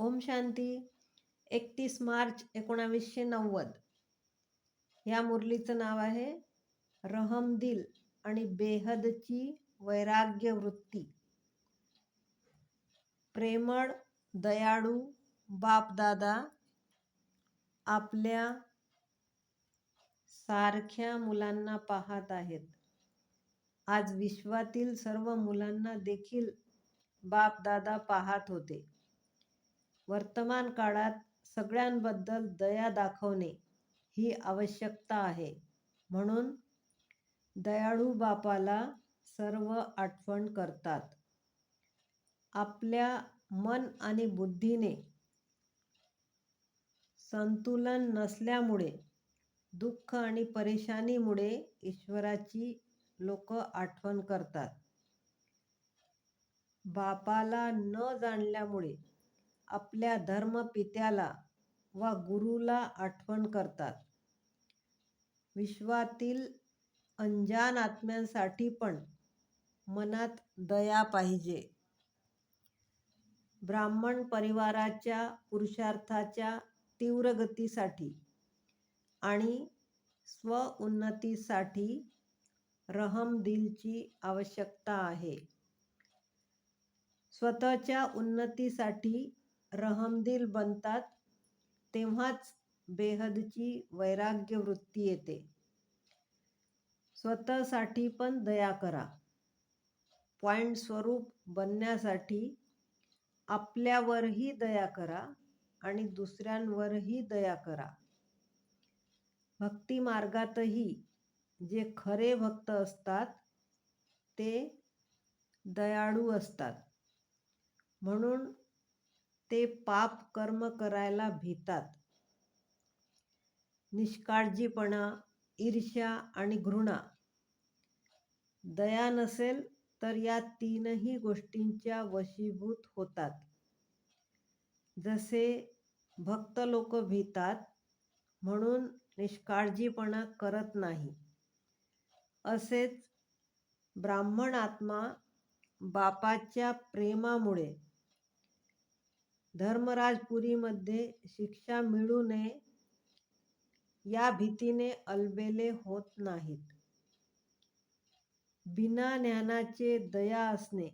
ओम शांती. एकतीस मार्च एकोणावीसशे नव्वद. ह्या मुरलीचं नाव आहे रहमदिल आणि बेहदची वैराग्य वृत्ती. प्रेमळ दयाळू बापदादा आपल्या सारख्या मुलांना पाहत आहेत. आज विश्वातील सर्व मुलांना देखील बापदादा पाहत होते. वर्तमान काळात सगळ्यांबद्दल दया दाखवणे ही आवश्यकता आहे. म्हणून दयाळू बापाला सर्व आठवण करतात. आपल्या मन आणि बुद्धीने संतुलन नसल्यामुळे दुःख आणि परेशानीमुळे ईश्वराची लोक आठवण करतात. बापाला न जाणल्यामुळे आपल्या धर्मपित्याला वा गुरुला आठवण करतात. विश्वातील अंजान आत्म्यांसाठी पण मनात दया पाहिजे. ब्राह्मण परिवाराच्या पुरुषार्थाच्या तीव्र गतीसाठी आणि स्वउन्नतीसाठी रहमदिलची आवश्यकता आहे. स्वतःच्या उन्नतीसाठी रहमदिल बनतात तेव्हाच बेहदची वैराग्य वृत्ती येते. स्वतःसाठी पण दया करा. पॉइंट स्वरूप बनण्यासाठी आपल्यावरही दया करा आणि दुसऱ्यांवरही दया करा. भक्ती मार्गातही जे खरे भक्त असतात ते दयाळू असतात. म्हणून ते पाप कर्म करायला भीतात. निष्काळजीपणा ईर्ष्या आणि घृणा. दया नसेल तर या तीनही गोष्टींच्या वशीभूत होतात. जसे भक्त लोक भीतात म्हणून निष्काळजीपणा करत नाही. असेच ब्राह्मण आत्मा बापाच्या प्रेमामुळे धर्मराजपुरीमध्ये शिक्षा मिळू नये या भीतीने अलबेले होत नाहीत. बिना ज्ञानाचे दया असणे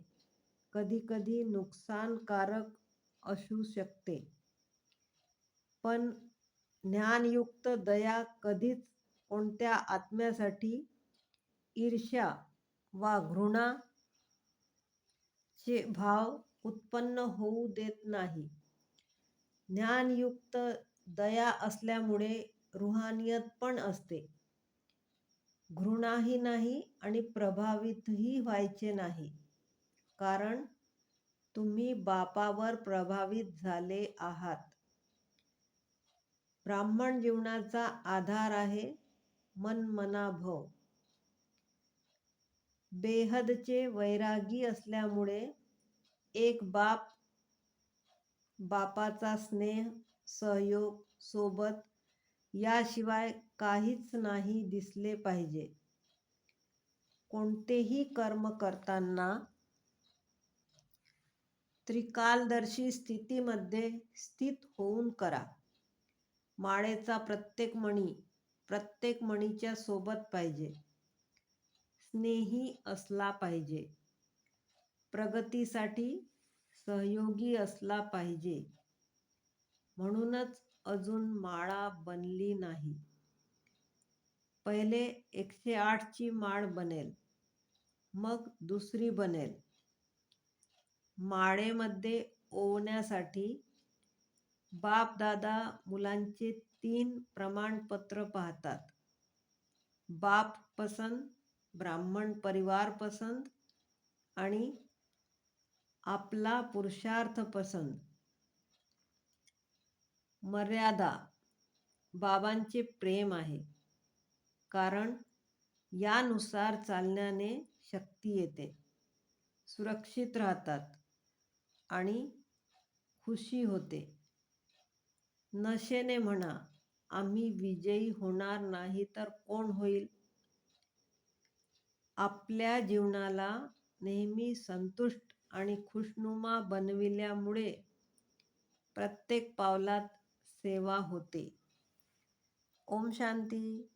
कधीकधी नुकसानकारक असू शकते. पण ज्ञानयुक्त दया कधीच कोणत्या आत्म्यासाठी ईर्ष्या वा घृणा चे भाव उत्पन्न होऊ देत नाही. ज्ञानयुक्त दया असल्यामुळे रुहानियत पण असते. घृणाही नाही आणि प्रभावितही व्हायचे नाही. कारण तुम्ही बापावर प्रभावित झाले आहात. ब्राह्मण जीवनाचा आधार आहे मन मनाभव बेहदचे वैरागी असल्यामुळे एक बाप बापाचा स्नेह सहयोग सोबत याशिवाय काहीच नाही दिसले पाहिजे. कोणतेही कर्म करताना त्रिकालदर्शी स्थितीमध्ये स्थित होऊन करा. माळेचा प्रत्येक मणी प्रत्येक मणीच्या सोबत पाहिजे. स्नेही असला पाहिजे. प्रगतीसाठी सहयोगी असला पाहिजे. म्हणूनच अजून माळा बनली नाही. पहिले एकशे आठची माळ बनेल. मग दुसरी बनेल. माळेमध्ये ओवण्यासाठी बापदादा मुलांचे तीन प्रमाणपत्र पाहतात. बाप पसंत ब्राह्मण परिवार पसंत आणि आपला पुरुषार्थ पसंत मर्यादा बाबांचे प्रेम आहे. कारण यानुसार चालण्याने शक्ती येते. सुरक्षित राहतात आणि खुशी होते. नशेने म्हणा आम्ही विजयी होणार नाही तर कोण होईल? आपल्या जीवनाला नेहमी संतुष्ट आणि खुशनुमा बनविल्यामुळे प्रत्येक पावलात सेवा होते. ओम शांती.